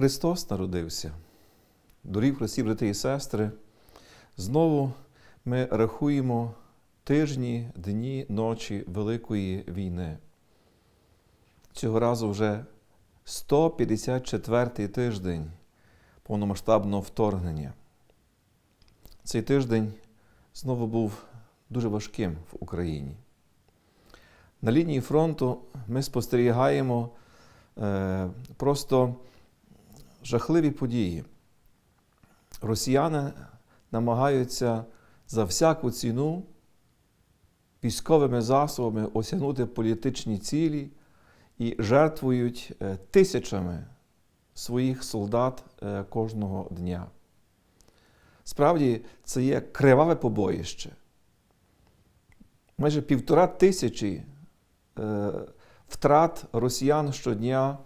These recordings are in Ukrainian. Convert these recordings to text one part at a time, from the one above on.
Христос народився. Дорів Христі, брати і сестри, знову ми рахуємо тижні, дні, ночі Великої війни. Цього разу вже 154-й тиждень повномасштабного вторгнення. Цей тиждень знову був дуже важким в Україні. На лінії фронту ми спостерігаємо е, просто жахливі події. Росіяни намагаються за всяку ціну військовими засобами осягнути політичні цілі і жертвують е, тисячами своїх солдат е, кожного дня. Справді, це є криваве побоїще. Майже півтора тисячі е, втрат росіян щодня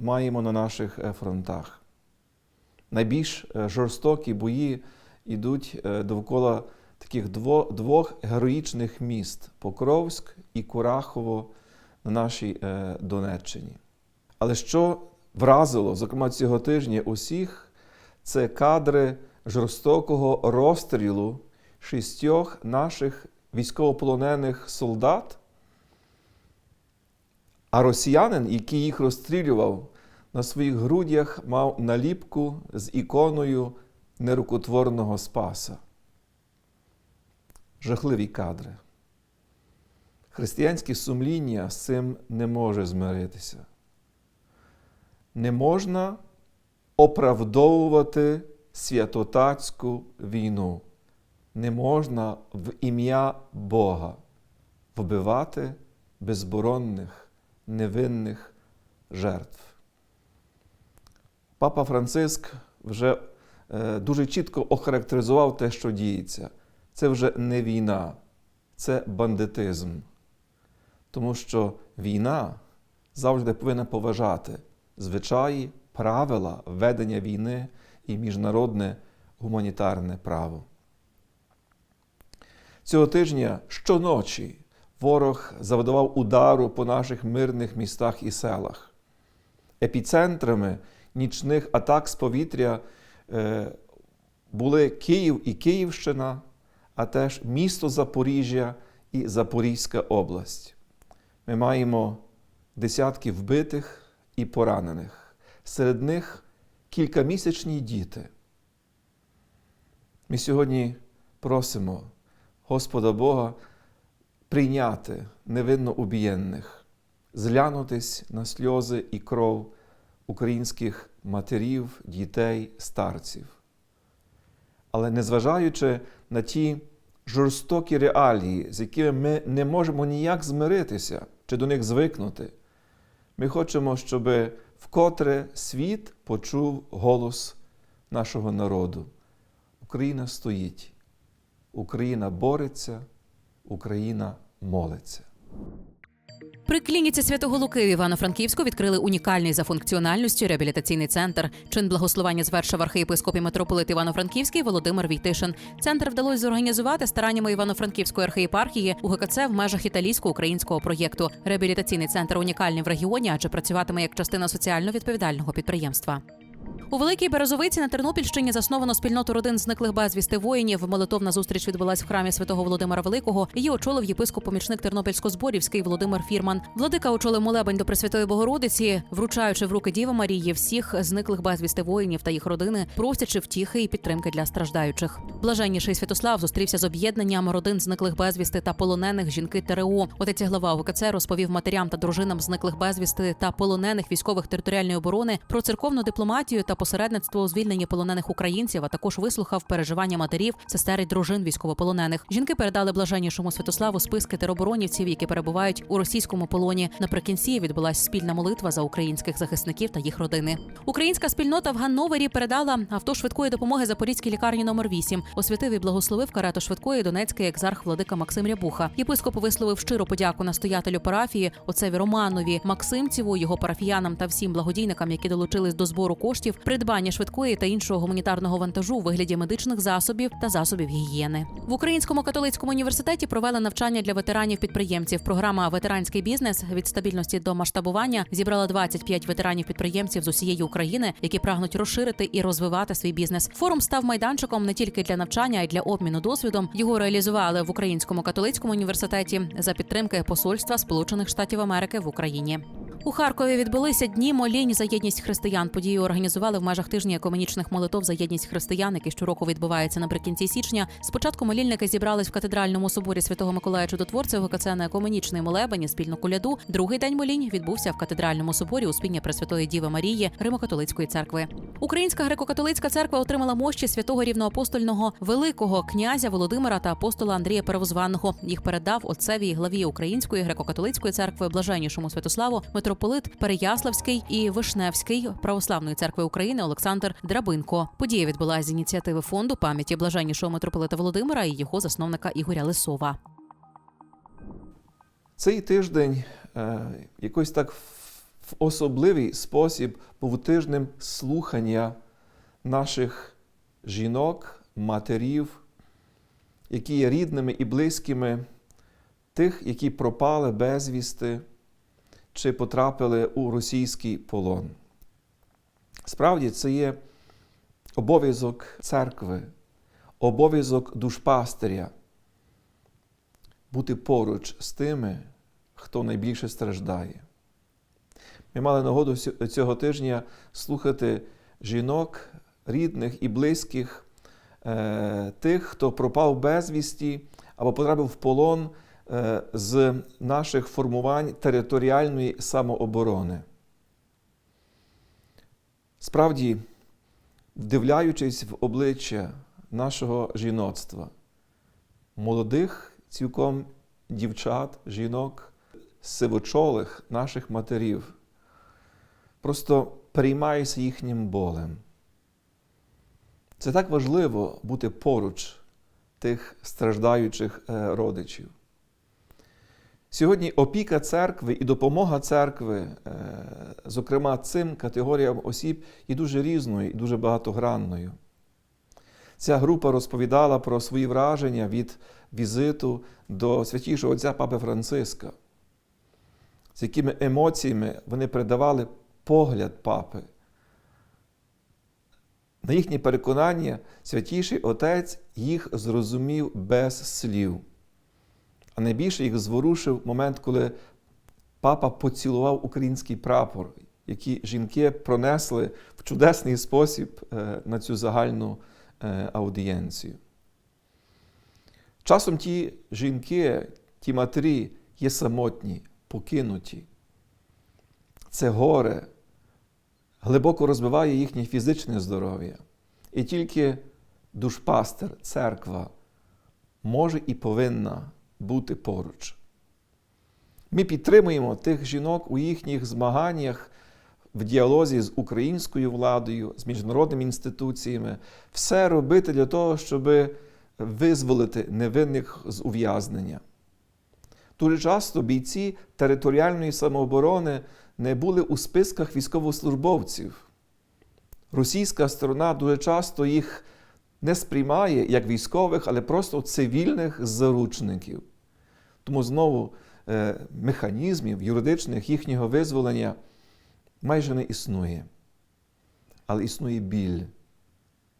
маємо на наших е, фронтах. Найбільш е, жорстокі бої йдуть е, довкола таких двох героїчних міст Покровськ і Курахово на нашій е, Донеччині. Але що вразило, зокрема цього тижня, усіх, це кадри жорстокого розстрілу шістьох наших військовополонених солдат. А росіянин, який їх розстрілював, на своїх грудях мав наліпку з іконою нерукотворного Спаса. Жахливі кадри. Християнське сумління з цим не може змиритися. Не можна оправдовувати святотатську війну. Не можна в ім'я Бога вбивати безборонних, невинних жертв. Папа Франциск вже е, дуже чітко охарактеризував те, що діється. Це вже не війна, це бандитизм. Тому що війна завжди повинна поважати звичаї, правила ведення війни і міжнародне гуманітарне право. Цього тижня щоночі ворог завдавав удару по наших мирних містах і селах. Епіцентрами нічних атак з повітря е, були Київ і Київщина, а теж місто Запоріжжя і Запорізька область. Ми маємо десятки вбитих і поранених. Серед них кількамісячні діти. Ми сьогодні просимо Господа Бога прийняти невинно убієнних, зглянутись на сльози і кров українських матерів, дітей, старців. Але незважаючи на ті жорстокі реалії, з якими ми не можемо ніяк змиритися чи до них звикнути, ми хочемо, щоб вкотре світ почув голос нашого народу. Україна стоїть, Україна бореться, Україна молиться. При клініці святого Луки в Івано-Франківську відкрили унікальний за функціональністю реабілітаційний центр. Чин благословення звершив архієпископ митрополит Івано-Франківський Володимир Війтишин. Центр вдалося зорганізувати стараннями Івано-Франківської архієпархії у ГКЦ в межах італійсько-українського проєкту. Реабілітаційний центр унікальний в регіоні, адже працюватиме як частина соціально відповідального підприємства. У Великій Березовиці на Тернопільщині засновано спільноту родин зниклих безвісти воїнів. Молитовна зустріч відбулась в храмі святого Володимира Великого. Її очолив єпископ-помічник Тернопільсько-Зборівський Володимир Фірман. Владика очолив молебень до Пресвятої Богородиці, вручаючи в руки Діви Марії всіх зниклих безвісти воїнів та їх родини, просячи втіхи і підтримки для страждаючих. Блаженніший Святослав зустрівся з об'єднанням родин зниклих безвісти та полонених жінки ТРО. Отець глава ОКЦ розповів матерям та дружинам зниклих безвісти та полонених військових територіальної оборони про церковну дипломатію та посередництво у звільненні полонених українців, а також вислухав переживання матерів, сестер і дружин військовополонених. Жінки передали блаженнішому Святославу списки тероборонівців, які перебувають у російському полоні. Наприкінці відбулась спільна молитва за українських захисників та їх родини. Українська спільнота в Ганновері передала авто швидкої допомоги Запорізькій лікарні номер 8 Освятив і благословив карету швидкої Донецький екзарх владика Максим Рябуха. Єпископ висловив щиру подяку настоятелю парафії, отцеві Романові Максимціву, його парафіянам та всім благодійникам, які долучились до збору коштів придбання швидкої та іншого гуманітарного вантажу у вигляді медичних засобів та засобів гігієни. В Українському католицькому університеті провели навчання для ветеранів-підприємців. Програма Ветеранський бізнес від стабільності до масштабування зібрала 25 ветеранів-підприємців з усієї України, які прагнуть розширити і розвивати свій бізнес. Форум став майданчиком не тільки для навчання, а й для обміну досвідом. Його реалізували в Українському католицькому університеті за підтримки посольства Сполучених Штатів Америки в Україні. У Харкові відбулися дні молінь за єдність християн. Подію організували в межах тижня екуменічних молитов за єдність християн, який щороку відбувається наприкінці січня. Спочатку молільники зібрались в катедральному соборі Святого Миколая Чудотворця ГКЦ на екуменічний молебень і спільну коляду. Другий день молінь відбувся в катедральному соборі у спільні Пресвятої Діви Марії Римо-католицької церкви. Українська греко-католицька церква отримала мощі святого рівноапостольного великого князя Володимира та апостола Андрія Первозванного. Їх передав отцеві і главі Української греко-католицької церкви блаженнішому Святославу митрополит Переяславський і Вишневський православної церкви України Олександр Драбинко. Подія відбулася з ініціативи фонду пам'яті блаженнішого митрополита Володимира і його засновника Ігоря Лисова. Цей тиждень е, якось так в особливий спосіб був тижнем слухання наших жінок, матерів, які є рідними і близькими тих, які пропали безвісти чи потрапили у російський полон. Справді, це є обов'язок церкви, обов'язок душпастиря бути поруч з тими, хто найбільше страждає. Ми мали нагоду цього тижня слухати жінок, рідних і близьких, е, тих, хто пропав безвісті або потрапив в полон з наших формувань територіальної самооборони. Справді, вдивляючись в обличчя нашого жіноцтва, молодих цілком дівчат, жінок, сивочолих наших матерів, просто переймаюся їхнім болем. Це так важливо бути поруч тих страждаючих е, родичів. Сьогодні опіка церкви і допомога церкви, е, зокрема цим категоріям осіб, є дуже різною і дуже багатогранною. Ця група розповідала про свої враження від візиту до святішого отця Папи Франциска, з якими емоціями вони передавали погляд папи. На їхнє переконання, святіший отець їх зрозумів без слів. А найбільше їх зворушив момент, коли папа поцілував український прапор, який жінки пронесли в чудесний спосіб е, на цю загальну е, аудієнцію. Часом ті жінки, ті матері є самотні, покинуті. Це горе глибоко розбиває їхнє фізичне здоров'я. І тільки душпастер, церква може і повинна бути поруч. Ми підтримуємо тих жінок у їхніх змаганнях в діалозі з українською владою, з міжнародними інституціями, все робити для того, щоб визволити невинних з ув'язнення. Дуже часто бійці територіальної самооборони не були у списках військовослужбовців. Російська сторона дуже часто їх не сприймає як військових, але просто цивільних заручників. Тому знову е, механізмів юридичних їхнього визволення майже не існує. Але існує біль,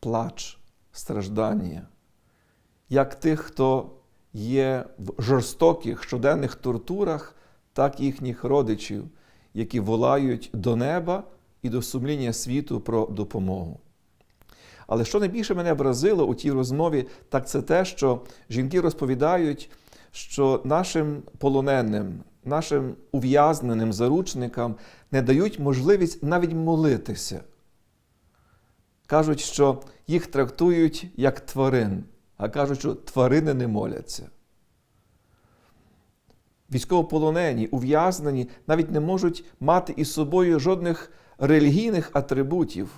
плач, страждання, як тих, хто є в жорстоких щоденних тортурах, так і їхніх родичів, які волають до неба і до сумління світу про допомогу. Але що найбільше мене вразило у тій розмові, так це те, що жінки розповідають, що нашим полоненим, нашим ув'язненим заручникам не дають можливість навіть молитися. Кажуть, що їх трактують як тварин, а кажуть, що тварини не моляться. Військовополонені, ув'язнені навіть не можуть мати із собою жодних релігійних атрибутів,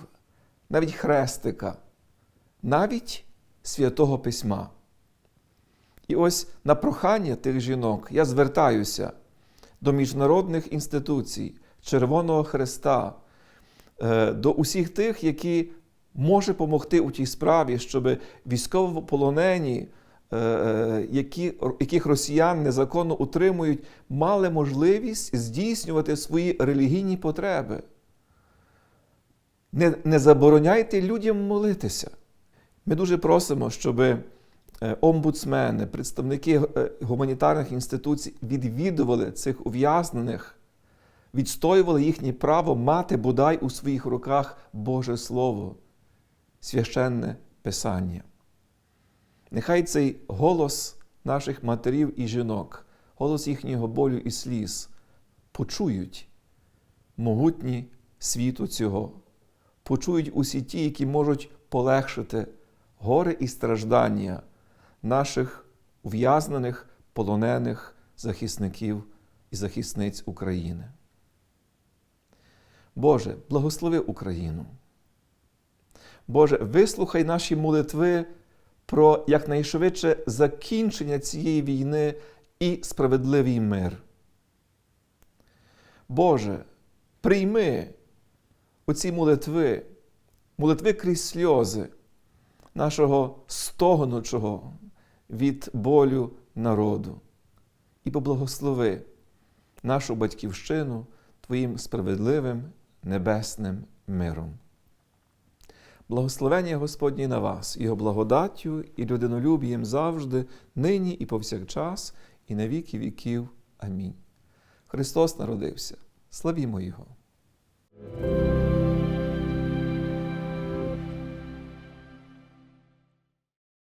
навіть хрестика, навіть святого письма. І ось на прохання тих жінок я звертаюся до міжнародних інституцій, Червоного Хреста, е, до усіх тих, які може допомогти у тій справі, щоб військовополонені, е, е, яких росіян незаконно утримують, мали можливість здійснювати свої релігійні потреби. Не, не забороняйте людям молитися. Ми дуже просимо, щоб е, омбудсмени, представники е, гуманітарних інституцій відвідували цих ув'язнених, відстоювали їхнє право мати бодай у своїх руках Боже Слово, священне Писання. Нехай цей голос наших матерів і жінок, голос їхнього болю і сліз почують могутні світу цього, почують усі ті, які можуть полегшити горе і страждання наших ув'язнених, полонених захисників і захисниць України. Боже, благослови Україну. Боже, вислухай наші молитви про якнайшвидше закінчення цієї війни і справедливий мир. Боже, прийми оці молитви, молитви крізь сльози нашого стогнучого від болю народу і поблагослови нашу батьківщину Твоїм справедливим небесним миром. Благословення Господнє на вас, Його благодаттю і людинолюбієм завжди, нині і повсякчас, і на віки віків. Амінь. Христос народився. Славімо Його!